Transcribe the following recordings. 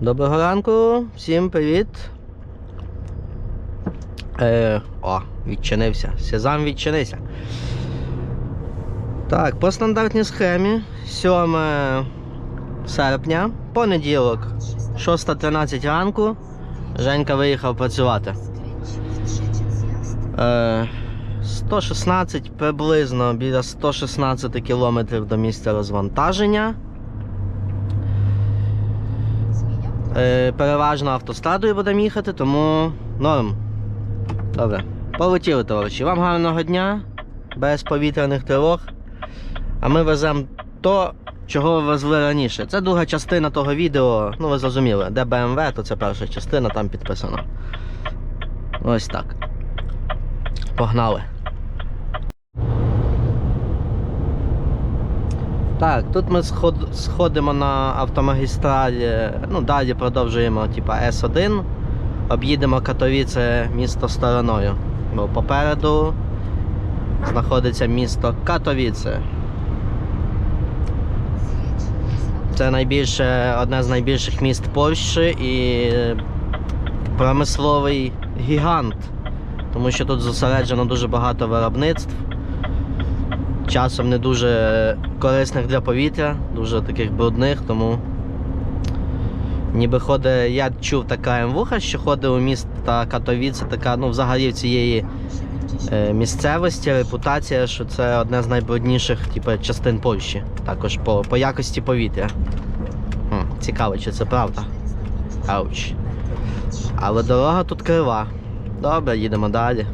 Доброго ранку, всім привіт. Е, о, відчинився. Сезам відчинився. Так, по стандартній схемі 7 серпня, понеділок, 6.13 ранку. Женька виїхав працювати. Е, 116 приблизно біля 116 кілометрів до місця розвантаження. Е, переважно автострадою будемо їхати, тому норм. Добре. Полетіли, товариші. Вам гарного дня, без повітряних тривог. А ми веземо то, чого везли раніше. Це друга частина того відео. Ну, ви зрозуміли, де BMW, то це перша частина, там підписано. Ось так. Погнали. Так, тут ми сход, сходимо на автомагістралі, ну далі продовжуємо типа С1, об'їдемо Катовіце місто стороною. Бо попереду знаходиться місто Катовіце. Це найбільше, одне з найбільших міст Польщі і промисловий гігант, тому що тут зосереджено дуже багато виробництв часом не дуже корисних для повітря, дуже таких брудних, тому ніби ходить, я чув така МВУХа, що ходить у міста Катовіце, така, ну, взагалі в цієї е, місцевості репутація, що це одне з найбрудніших типу, частин Польщі, також по, по якості повітря. Хм, цікаво, чи це правда. Ауч. Але дорога тут крива. Добре, їдемо далі.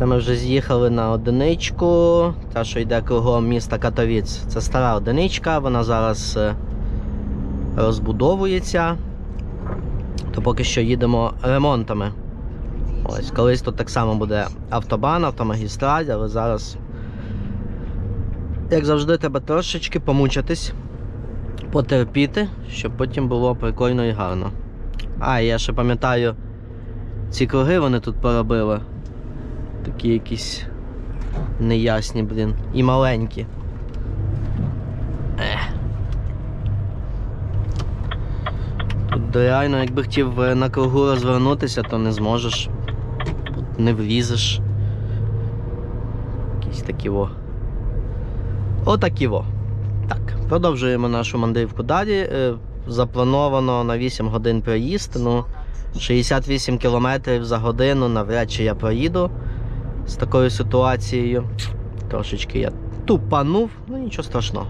Це ми вже з'їхали на одиничку, та що йде кругом міста Катовіц. Це стара одиничка, вона зараз е, розбудовується. То поки що їдемо ремонтами. Ось, колись тут так само буде автобан, автомагістраль, але зараз, як завжди, треба трошечки помучитись, потерпіти, щоб потім було прикольно і гарно. А, я ще пам'ятаю, ці круги вони тут поробили. Такі якісь неясні, блін. І маленькі. Тут реально, якби хотів е, на кругу розвернутися, то не зможеш. Не влізеш. Якісь такі во. Отакі во. Так, продовжуємо нашу мандрівку далі. Е, Заплановано на 8 годин проїзд. Ну, 68 км за годину навряд чи я проїду з такою ситуацією. Трошечки я тупанув, ну нічого страшного.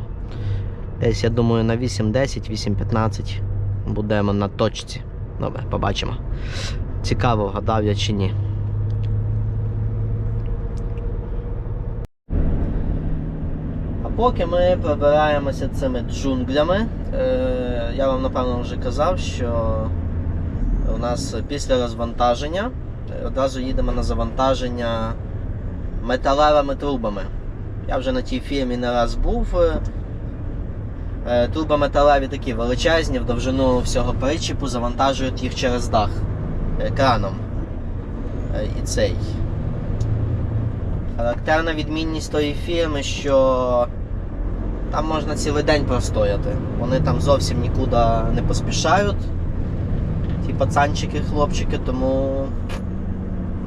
Десь, я думаю, на 8.10, 8.15 будемо на точці. Добре, побачимо. Цікаво, вгадав я чи ні. А поки ми пробираємося цими джунглями, е, я вам напевно вже казав, що у нас після розвантаження одразу їдемо на завантаження металевими трубами. Я вже на тій фірмі не раз був. Е, Труби металеві такі величезні, в довжину всього причіпу, завантажують їх через дах екраном. Е, І цей. Характерна відмінність тої фірми, що там можна цілий день простояти. Вони там зовсім нікуди не поспішають. Ті пацанчики, хлопчики, тому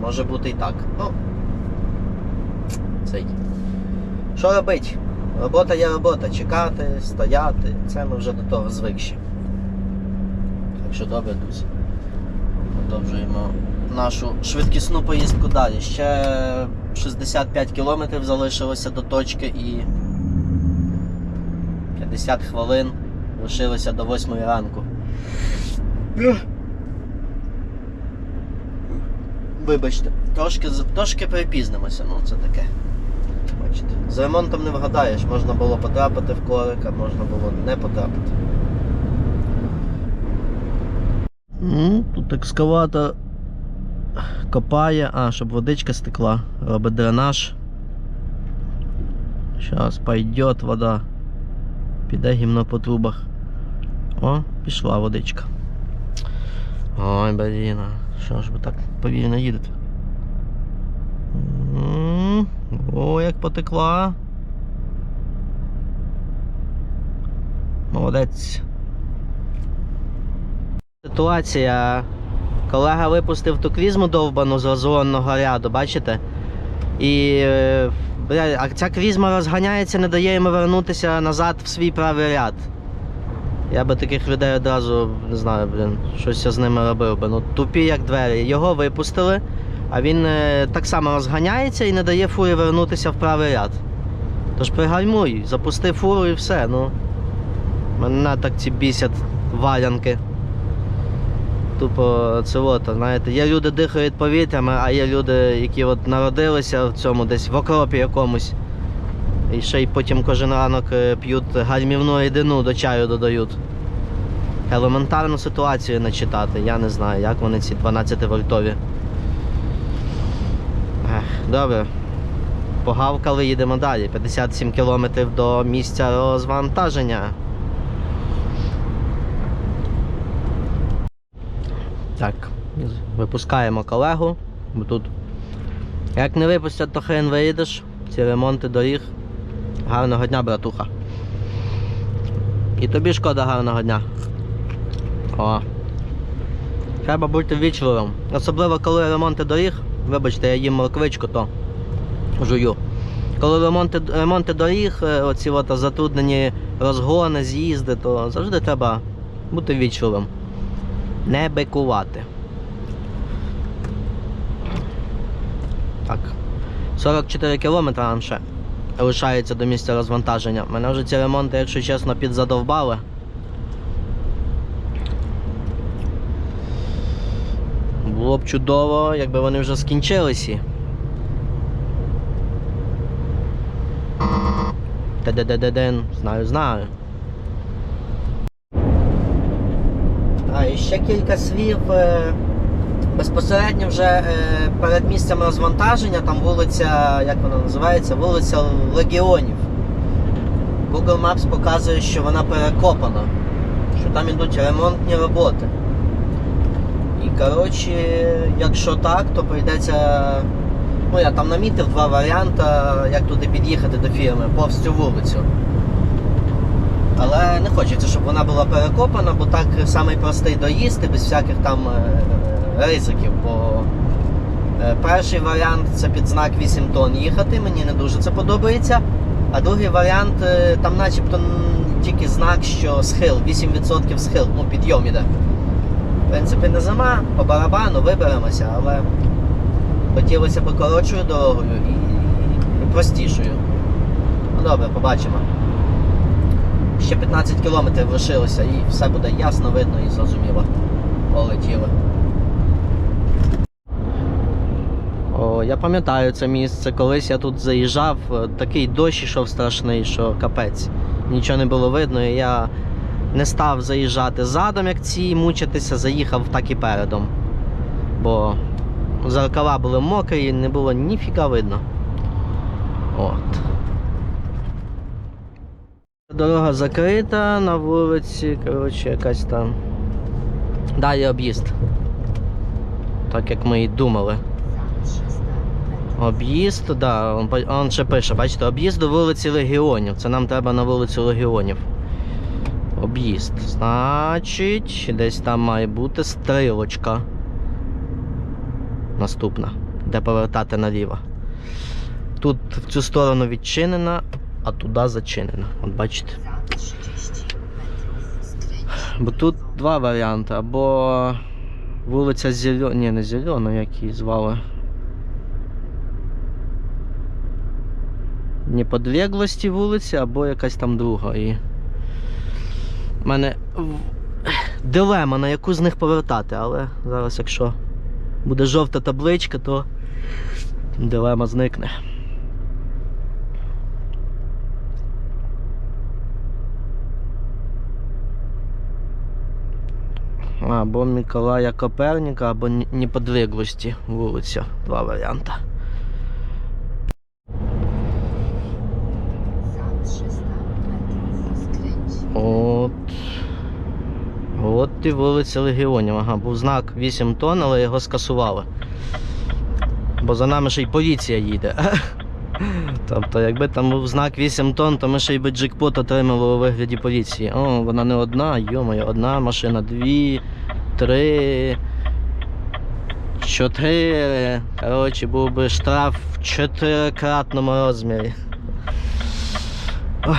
може бути і так. Ну, цей. Що робить? Робота є робота. Чекати, стояти. Це ми вже до того звикші. Так що добре, друзі. Продовжуємо нашу швидкісну поїздку далі. Ще 65 кілометрів залишилося до точки і 50 хвилин лишилося до 8 ранку. Вибачте, трошки, трошки припізнимося, ну це таке. Бачите. З ремонтом не вгадаєш, можна було потрапити в корик, а можна було не потрапити. Ну, тут екскаватор копає, а, щоб водичка стекла, робить дренаж. Зараз пойдет вода. Піде гімно по трубах. О, пішла водичка. Ой, блін, що ж ви так повільно їдете? О, як потекла. Молодець. Ситуація. Колега випустив ту клізму довбану з розгонного ряду, бачите? І е, бля, а ця клізма розганяється, не дає йому вернутися назад в свій правий ряд. Я би таких людей одразу не знаю, блін, щось я з ними робив би. Ну, тупі як двері. Його випустили, а він е, так само розганяється і не дає фурі вернутися в правий ряд. Тож пригальмуй, запусти фуру і все. Ну. Мене так ці бісять валянки. Тупо це от, знаєте, є люди дихають повітрями, а є люди, які от народилися в цьому десь в окропі якомусь. І ще й потім кожен ранок е, п'ють гальмівну рідину до чаю додають. Елементарну ситуацію не читати. Я не знаю, як вони ці 12 вольтові. Добре. Погавкали, їдемо далі. 57 кілометрів до місця розвантаження. Так, випускаємо колегу, тут. Як не випустять, то хрен виїдеш. Ці ремонти доріг. Гарного дня, братуха. І тобі шкода гарного дня. О. Треба бути вічливим. Особливо коли ремонти доріг. Вибачте, я їм морквичку, то жую. Коли ремонти, ремонти доріг, е, оці от затруднені розгони, з'їзди, то завжди треба бути вічливим. Не бикувати. Так. 44 кілометри нам ще лишається до місця розвантаження. Мене вже ці ремонти, якщо чесно, підзадовбали. Було б чудово, якби вони вже скінчилися. Де-де-де-де-ден, знаю, знаю. А і ще кілька слів. Безпосередньо вже е, перед місцем розвантаження, там вулиця, як вона називається, вулиця Легіонів. Google Maps показує, що вона перекопана, що там йдуть ремонтні роботи. І коротше, якщо так, то прийдеться. Ну, я там намітив два варіанти, як туди під'їхати до фірми, повз цю вулицю. Але не хочеться, щоб вона була перекопана, бо так самий простий доїзд і без всяких там е, ризиків. Бо е, перший варіант це під знак 8 тонн їхати, мені не дуже це подобається. А другий варіант, е, там начебто тільки знак, що схил, 8% схил, ну підйом іде. В принципі, не зима, по барабану виберемося, але хотілося б коротшою дорогою і, простішою. Ну добре, побачимо. Ще 15 кілометрів лишилося і все буде ясно видно і зрозуміло. Полетіли. Я пам'ятаю це місце. Колись я тут заїжджав, е, такий дощ ішов страшний, що капець. Нічого не було видно, і я не став заїжджати задом, як ці, мучитися, заїхав так і передом. Бо зеркала були мокрі, і не було ніфіга видно. От. Дорога закрита на вулиці, коротше, якась там. Далі об'їзд. Так як ми і думали. Об'їзд, да, он, ще пише, бачите, об'їзд до вулиці Легіонів. Це нам треба на вулицю Легіонів. Об'їзд. Значить, десь там має бути стрілочка. Наступна. Де повертати наліво. Тут в цю сторону відчинена, а туди зачинена. От бачите. Бо тут два варіанти. Або вулиця Зельона. Ні, не Зельона, як її звали. Неподлеглості вулиці, або якась там друга. І... У мене в- дилема, на яку з них повертати, але зараз, якщо буде жовта табличка, то дилема зникне. Або Миколая Коперніка, або Неподлеглості вулиця. Два варіанти. От. От і вулиця Легіонів. Ага, був знак 8 тонн, але його скасували. Бо за нами ще й поліція їде. Тобто, якби там був знак 8 тонн, то ми ще й би джекпот отримали у вигляді поліції. О, вона не одна, йомаю, одна машина, дві, три, чотири. Коротше, був би штраф в чотирикратному розмірі. Ох.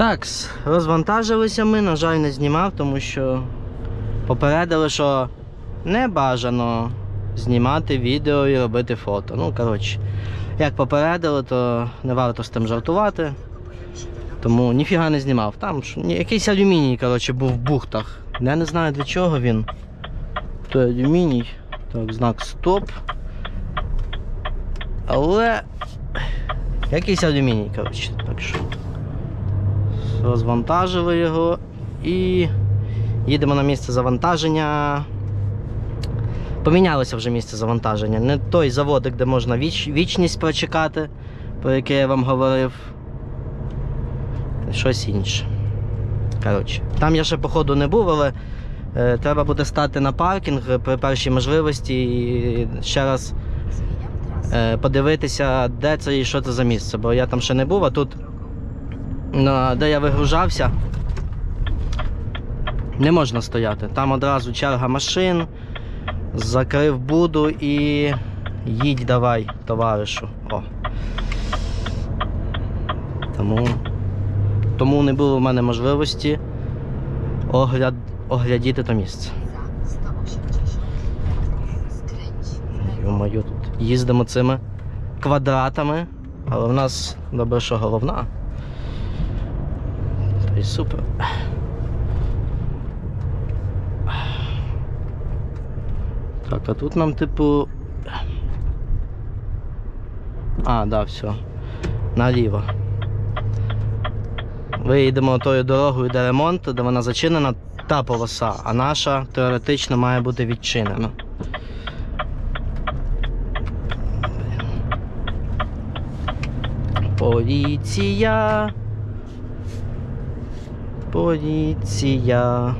Так, розвантажилися ми, на жаль, не знімав, тому що попередили, що не бажано знімати відео і робити фото. Ну, коротше, як попередили, то не варто з тим жартувати. Тому ніфіга не знімав. Там якийсь алюміній, коротше, був в бухтах. Я не знаю для чого він. Той алюміній. Так, знак стоп. Але якийсь алюміній, коротше, так що розвантажили його і їдемо на місце завантаження. Помінялося вже місце завантаження. Не той заводик, де можна віч, вічність прочекати, про яке я вам говорив. Щось інше. Коротше, там я ще походу не був, але е, треба буде стати на паркінг при першій можливості і ще раз е, подивитися, де це і що це за місце, бо я там ще не був, а тут, де я вигружався, не можна стояти. Там одразу черга машин, закрив буду і їдь давай, товаришу. О. Тому, тому не було в мене можливості огляд, оглядіти то місце. Za 180 metrów skręć w lewo. Йо-моє, тут їздимо цими квадратами, але в нас добре, що головна. Й супер. Так, а тут нам, типу. А, да, все. Наліво. Виїдемо тою дорогою, де ремонт, де вона зачинена, та полоса, а наша теоретично має бути відчинена. Поліція. Поліція.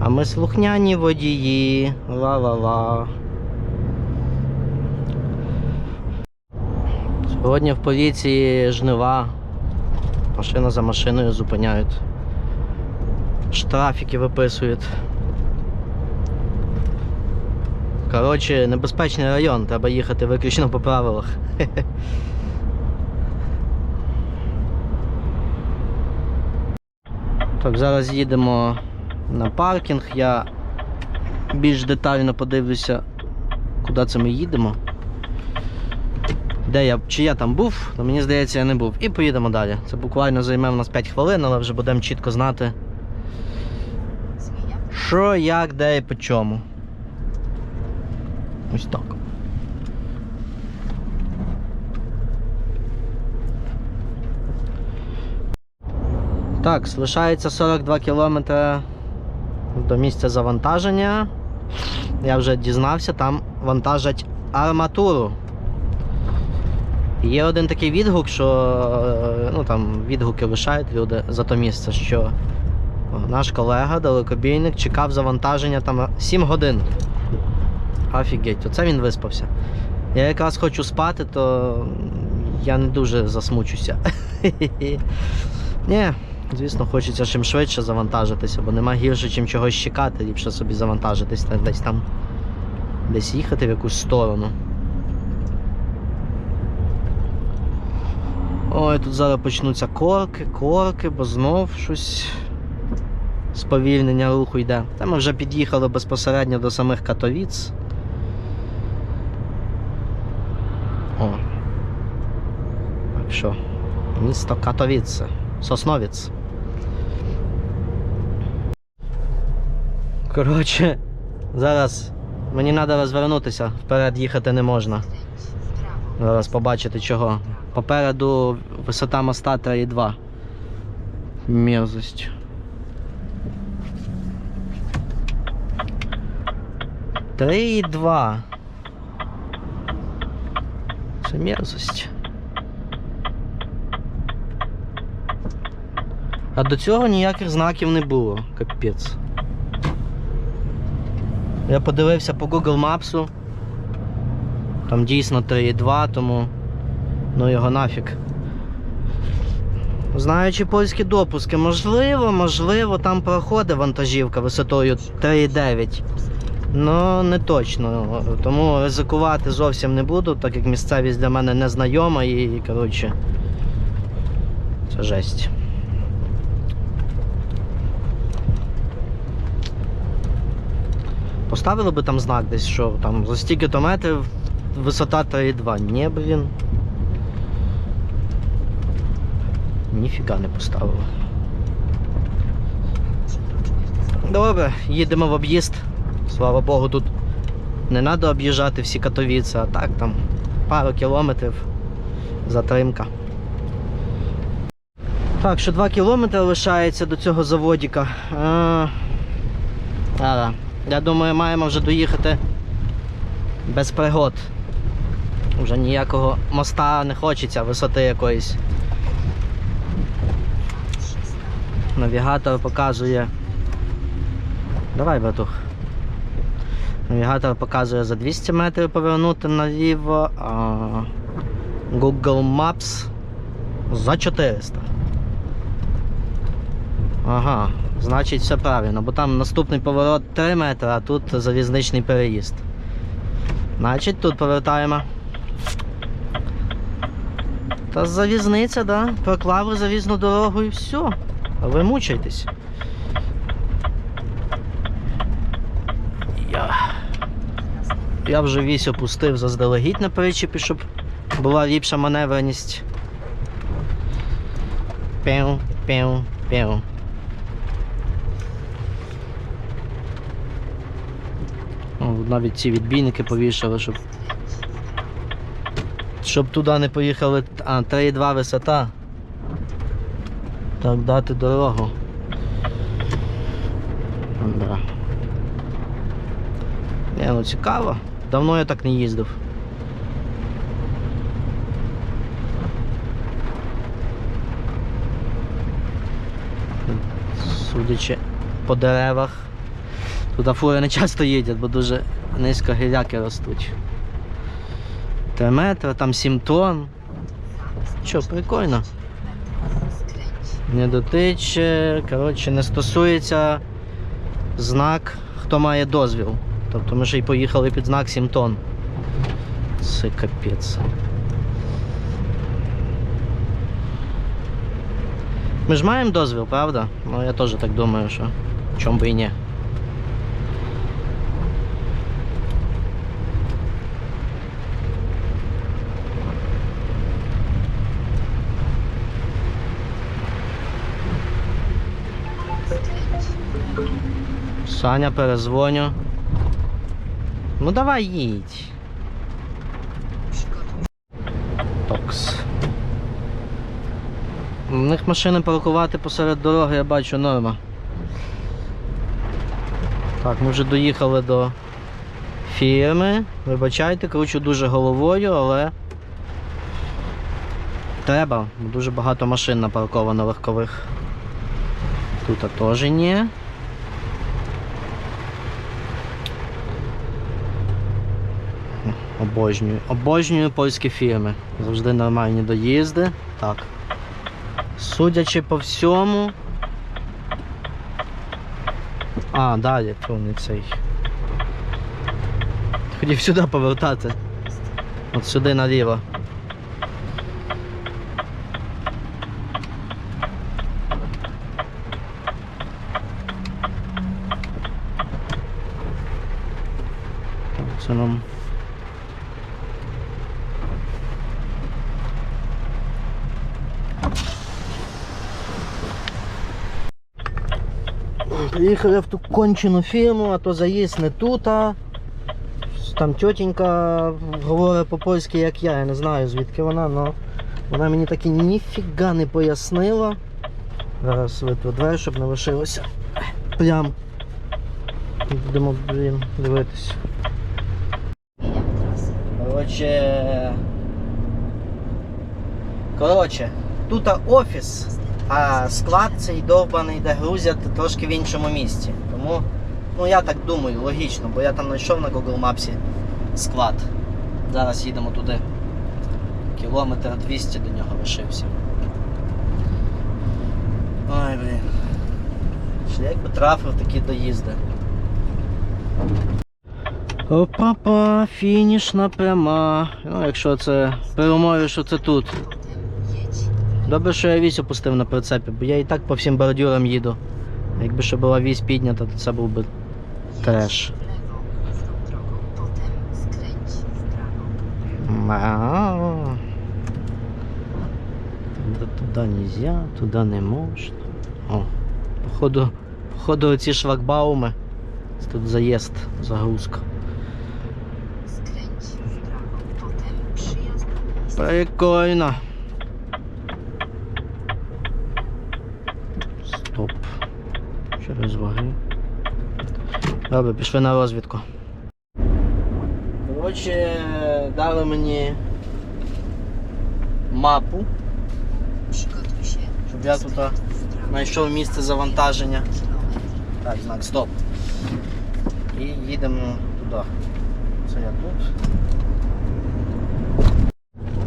А ми слухняні водії. Ла-ла-ла. Сьогодні в поліції жнива. Машина за машиною зупиняють. Штрафики виписують. Коротше, небезпечний район, треба їхати виключно по правилах. Так, зараз їдемо на паркінг. Я більш детально подивлюся, куди це ми їдемо. Де я, чи я там був, але мені здається, я не був. І поїдемо далі. Це буквально займе в нас 5 хвилин, але вже будемо чітко знати, що, як, де і по чому. Ось так. Так, залишається 42 кілометри до місця завантаження. Я вже дізнався, там вантажать арматуру. Є один такий відгук, що е, ну, там відгуки лишають люди за то місце, що наш колега, далекобійник, чекав завантаження там 7 годин. Офігеть, оце він виспався. Я якраз хочу спати, то я не дуже засмучуся. Ні, звісно, хочеться чим швидше завантажитися, бо нема гірше, чим чогось чекати, ліпше собі завантажитись та десь там десь їхати в якусь сторону. Ой, тут зараз почнуться корки, корки, бо знов щось сповільнення руху йде. Та ми вже під'їхали безпосередньо до самих Катовіц. О. Так що, місто Катовіце, Сосновіц. Коротше, зараз мені треба розвернутися, вперед їхати не можна. Зараз побачите чого. Попереду висота моста 3,2. Мерзость. Три і два. Це мерзость. А до цього ніяких знаків не було. Капець. Я подивився по Google Maps. Там дійсно 3,2, тому ну його нафіг. Знаючи польські допуски, можливо, можливо, там проходить вантажівка висотою 3,9. Ну, не точно. Тому ризикувати зовсім не буду, так як місцевість для мене незнайома і, коротше, це жесть. Поставили би там знак десь, що там за стільки-то метрів висота 3,2. Ні, блін. Ніфіга не поставили. Добре, їдемо в об'їзд. Слава Богу, тут не треба об'їжджати всі Катовіці, а так там пару кілометрів затримка. Так, ще 2 кілометри лишається до цього заводіка. А, ара. Я думаю, маємо вже доїхати без пригод. Вже ніякого моста не хочеться, висоти якоїсь. Навігатор показує. Давай, братух. Навігатор показує за 200 метрів повернути наліво, а Google Maps за 400. Ага, значить все правильно, бо там наступний поворот 3 метри, а тут залізничний переїзд. Значить тут повертаємо. Та залізниця, да? Проклали залізну дорогу і все. А ви мучайтесь. Я, я вже вісь опустив заздалегідь на причепі, щоб була ліпша маневреність. Пів, пів, пів. О, навіть ці відбійники повішали, щоб, щоб туди не поїхали. А, 3,2 висота. Так, дати дорогу. Да. Не, ну цікаво. Давно я так не їздив. Судячи по деревах. Туди фури не часто їдять, бо дуже низько гіляки ростуть. Три метри, там 7 тонн. Що, прикольно. Не дотиче, коротше, не стосується знак, хто має дозвіл. Тобто ми ще й поїхали під знак 7 тонн. Це капець. Ми ж маємо дозвіл, правда? Ну я теж так думаю, що чом би і ні. Саня, перезвоню. Ну давай їдь. Токс. У них машини паркувати посеред дороги, я бачу норма. Так, ми вже доїхали до фірми. Вибачайте, кручу дуже головою, але треба, дуже багато машин напарковано легкових. Тут теж ні. Обожнюю. Обожнюю польські фірми. Завжди нормальні доїзди. Так. Судячи по всьому. А, далі, повний цей. Хотів сюди повертати. От сюди наліво. Це нам. Приїхали в ту кончену фірму, а то заїзд не тут. А... Там тітенька говорить по-польськи, як я, я не знаю звідки вона, але вона мені таки ніфіга не пояснила. Зараз витру двері, щоб не лишилося. Прям. Будемо, блін, дивитися. Коротше. Коротше, тут офіс, а склад цей довбаний, де грузять трошки в іншому місці. Тому, ну я так думаю, логічно, бо я там знайшов на Google Maps склад. Зараз їдемо туди. Кілометр 200 до нього лишився. Ой, блін. Ще Якби трафив такі доїзди. Опа-па, фінішна пряма. Ну, якщо це перемові, що це тут. Добре, що я вісь опустив на прицепі, бо я і так по всім бордюрам їду. Якби ще була вісь піднята, то це був би треш. Туди, туди нельзя, туди не можна. О, походу, походу ці шлагбауми. Це Тут заїзд, загрузка. Прикольно. Стоп. Через ваги. Добре, пішли на розвідку. Коротше, дали мені мапу, щоб я тут знайшов місце завантаження. Так, знак стоп. І їдемо туди. Це я тут.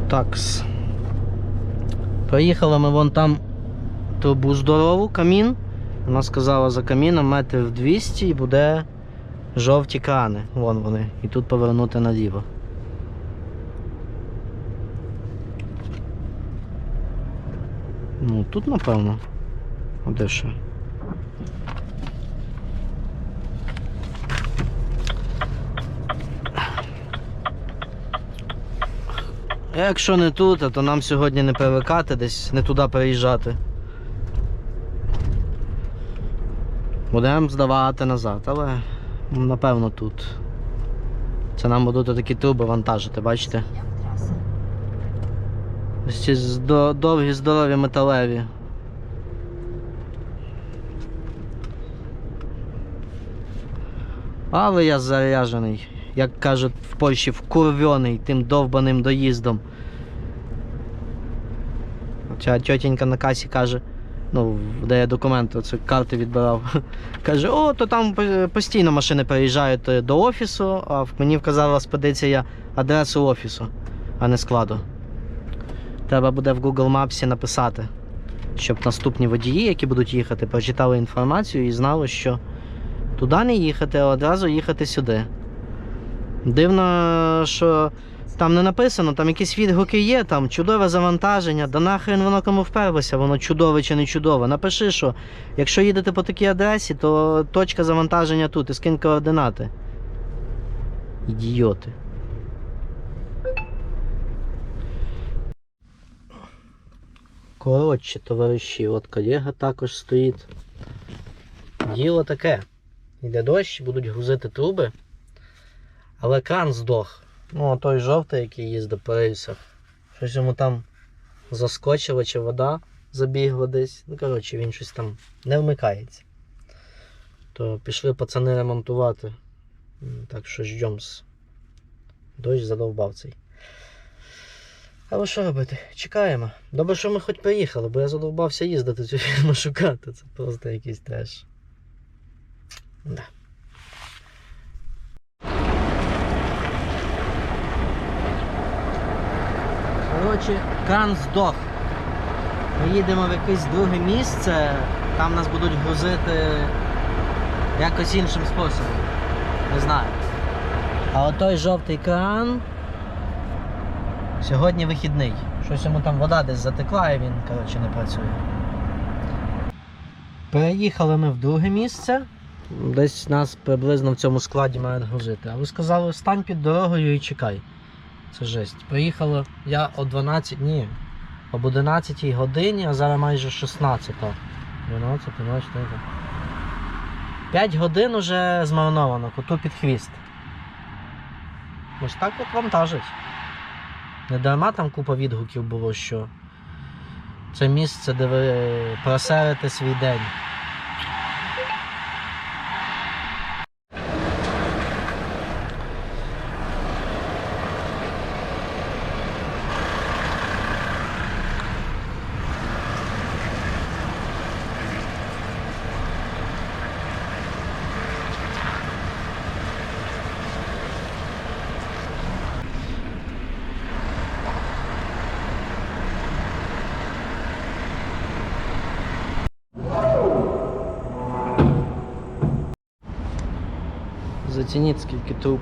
Такс. Проїхали ми вон там трубу здорову, камін. Вона сказала за каміном метрів 200 і буде жовті крани. Вон вони. І тут повернути наліво. Ну, тут напевно. А де ще? Якщо не тут, то нам сьогодні не привикати десь, не туди переїжджати. Будемо здавати назад, але напевно тут. Це нам будуть такі труби вантажити, бачите? Ось ці довгі, здорові металеві. Але я заряджений, як кажуть в Польщі, вкурвьоний тим довбаним доїздом. Ця тьотенька на касі каже, ну, де я документи, це карти відбирав. Каже, о, то там постійно машини приїжджають е, до офісу, а мені вказала спедиція адресу офісу, а не складу. Треба буде в Google Maps написати, щоб наступні водії, які будуть їхати, прочитали інформацію і знали, що туди не їхати, а одразу їхати сюди. Дивно, що там не написано, там якісь відгуки є, там чудове завантаження, да нахрен воно кому вперлося, воно чудове чи не чудове. Напиши, що якщо їдете по такій адресі, то точка завантаження тут і скинь координати. Ідіоти. Коротше, товариші, от колега також стоїть. Діло таке. Йде дощ, будуть грузити труби. Але кран здох. Ну, а той жовтий, який їздить по рейсах. Щось йому там заскочило, чи вода забігла десь. Ну, коротше, він щось там не вмикається. То пішли пацани ремонтувати. Так що ждемс. Дощ задовбав цей. Але що робити? Чекаємо. Добре, що ми хоч приїхали, бо я задовбався їздити цю фірму шукати. Це просто якийсь треш. Да. Коротше, кран здох. Ми їдемо в якесь друге місце, там нас будуть грузити якось іншим способом. Не знаю. А отой жовтий кран сьогодні вихідний. Щось йому там вода десь затекла і він, коротше, не працює. Переїхали ми в друге місце. Десь нас приблизно в цьому складі мають грузити. Ви сказали, стань під дорогою і чекай. Це жесть. Приїхало я о 12, ні, об 11 годині, а зараз майже 16. 12, 12, 5 годин уже змариновано, коту під хвіст. Ось так от вантажить. Не дарма там купа відгуків було, що це місце, де ви просерите свій день. Зацініть скільки труб.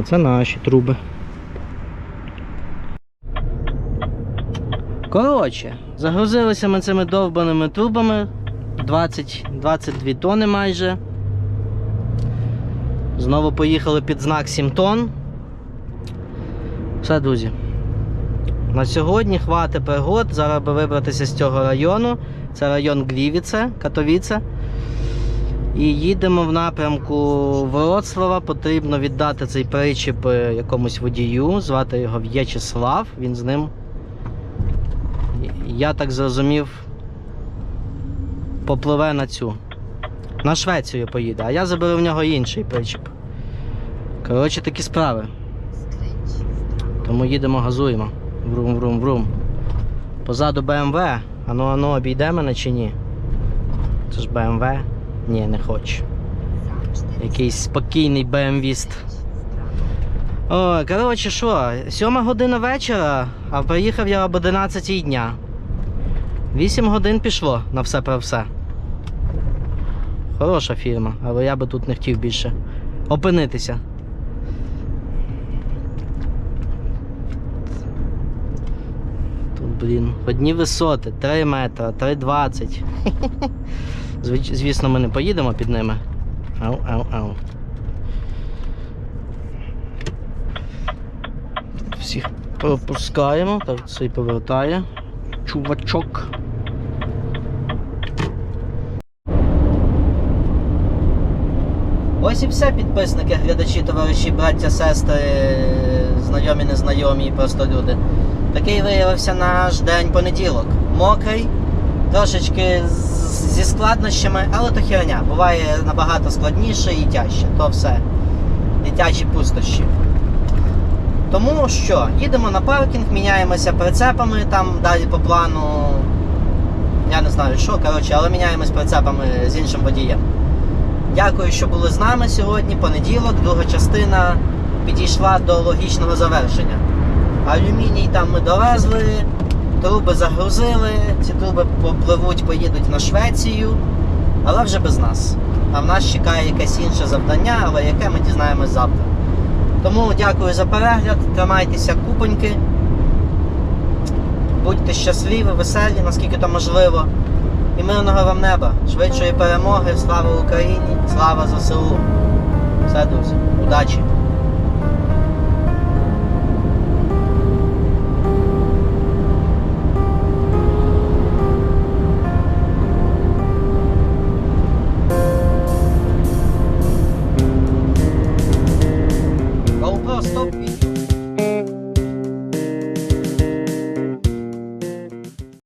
Оце наші труби. Коротше, загрузилися ми цими довбаними трубами 20, 22 тони майже. Знову поїхали під знак 7 тонн. Все, друзі. На сьогодні хватить пригод. Зараз би вибратися з цього району. Це район Глівіце, Катовіце. І їдемо в напрямку Вроцлава. Потрібно віддати цей причіп е, якомусь водію, звати його В'ячеслав. Він з ним, я так зрозумів, попливе на цю. На Швецію поїде, а я заберу в нього інший причіп. Коротше, такі справи. Тому їдемо, газуємо. Врум, врум, врум. Позаду БМВ. Ану, ану, обійде мене чи ні? Це ж БМВ? Ні, не хочу. Якийсь спокійний БМВіст. О, коротше, що, сьома година вечора, а приїхав я об 11 дня. Вісім годин пішло на все про все. Хороша фірма, але я би тут не хотів більше опинитися. Тут, блін, одні висоти, 3 метри, 3,20. Звісно, ми не поїдемо під ними. Ау, ау, ау. Всіх пропускаємо. Так, цей повертає. Чувачок. Ось і все, підписники, глядачі, товариші, браття, сестри, знайомі, незнайомі, і просто люди. Такий виявився наш день понеділок. Мокрий, трошечки зі складнощами, але то херня. Буває набагато складніше і тяжче. То все. Дитячі пустощі. Тому що їдемо на паркінг, міняємося прицепами там далі по плану. Я не знаю що, коротше, але міняємось прицепами з іншим водієм. Дякую, що були з нами сьогодні. Понеділок, друга частина підійшла до логічного завершення. Алюміній там ми довезли, труби загрузили, ці труби попливуть, поїдуть на Швецію, але вже без нас. А в нас чекає якесь інше завдання, але яке ми дізнаємось завтра. Тому дякую за перегляд, тримайтеся купоньки. Будьте щасливі, веселі, наскільки то можливо. І мирного вам неба, швидшої перемоги, слава Україні, слава ЗСУ. Все, друзі, удачі!